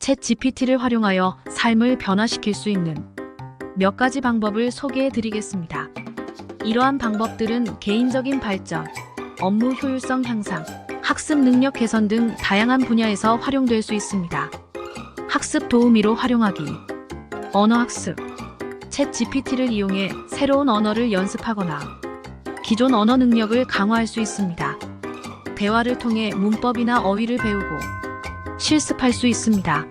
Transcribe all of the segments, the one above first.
챗 GPT를 활용하여 삶을 변화시킬 수 있는 몇 가지 방법을 소개해 드리겠습니다. 이러한 방법들은 개인적인 발전, 업무 효율성 향상, 학습 능력 개선 등 다양한 분야에서 활용될 수 있습니다. 학습 도우미로 활용하기. 언어 학습. 챗 GPT를 이용해 새로운 언어를 연습하거나 기존 언어 능력을 강화할 수 있습니다. 대화를 통해 문법이나 어휘를 배우고 실습할 수 있습니다.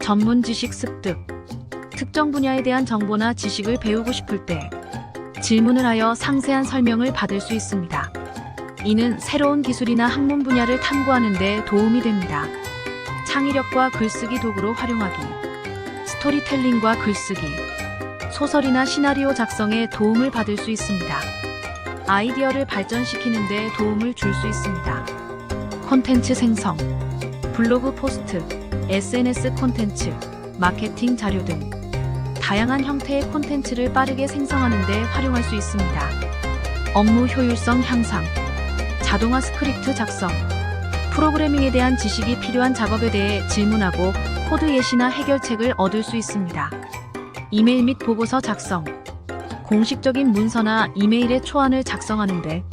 전문 지식 습득. 특정 분야에 대한 정보나 지식을 배우고 싶을 때 질문을 하여 상세한 설명을 받을 수 있습니다. 이는 새로운 기술이나 학문 분야를 탐구하는 데 도움이 됩니다. 창의력과 글쓰기 도구로 활용하기. 스토리텔링과 글쓰기. 소설이나 시나리오 작성에 도움을 받을 수 있습니다. 아이디어를 발전시키는 데 도움을 줄 수 있습니다. 콘텐츠 생성. 블로그 포스트, SNS 콘텐츠, 마케팅 자료 등 다양한 형태의 콘텐츠를 빠르게 생성하는 데 활용할 수 있습니다. 업무 효율성 향상, 자동화 스크립트 작성, 프로그래밍에 대한 지식이 필요한 작업에 대해 질문하고 코드 예시나 해결책을 얻을 수 있습니다. 이메일 및 보고서 작성, 공식적인 문서나 이메일의 초안을 작성하는데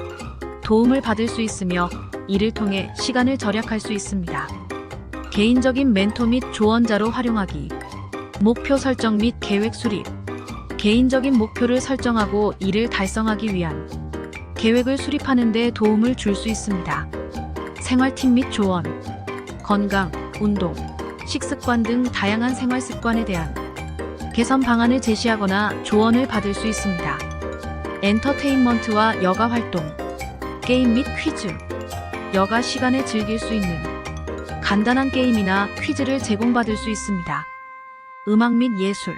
도움을 받을 수 있으며 이를 통해 시간을 절약할 수 있습니다. 개인적인 멘토 및 조언자로 활용하기. 목표 설정 및 계획 수립. 개인적인 목표를 설정하고 이를 달성하기 위한 계획을 수립하는 데 도움을 줄 수 있습니다. 생활팁 및 조언. 건강, 운동, 식습관 등 다양한 생활 습관에 대한 개선 방안을 제시하거나 조언을 받을 수 있습니다. 엔터테인먼트와 여가 활동, 게임 및 퀴즈, 여가 시간에 즐길 수 있는 간단한 게임이나 퀴즈를 제공받을 수 있습니다. 음악 및 예술,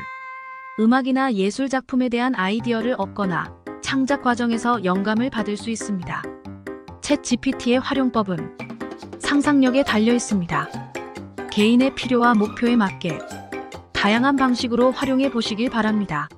음악이나 예술 작품에 대한 아이디어를 얻거나 창작 과정에서 영감을 받을 수 있습니다. 챗 GPT의 활용법은 상상력에 달려 있습니다. 개인의 필요와 목표에 맞게 다양한 방식으로 활용해 보시길 바랍니다.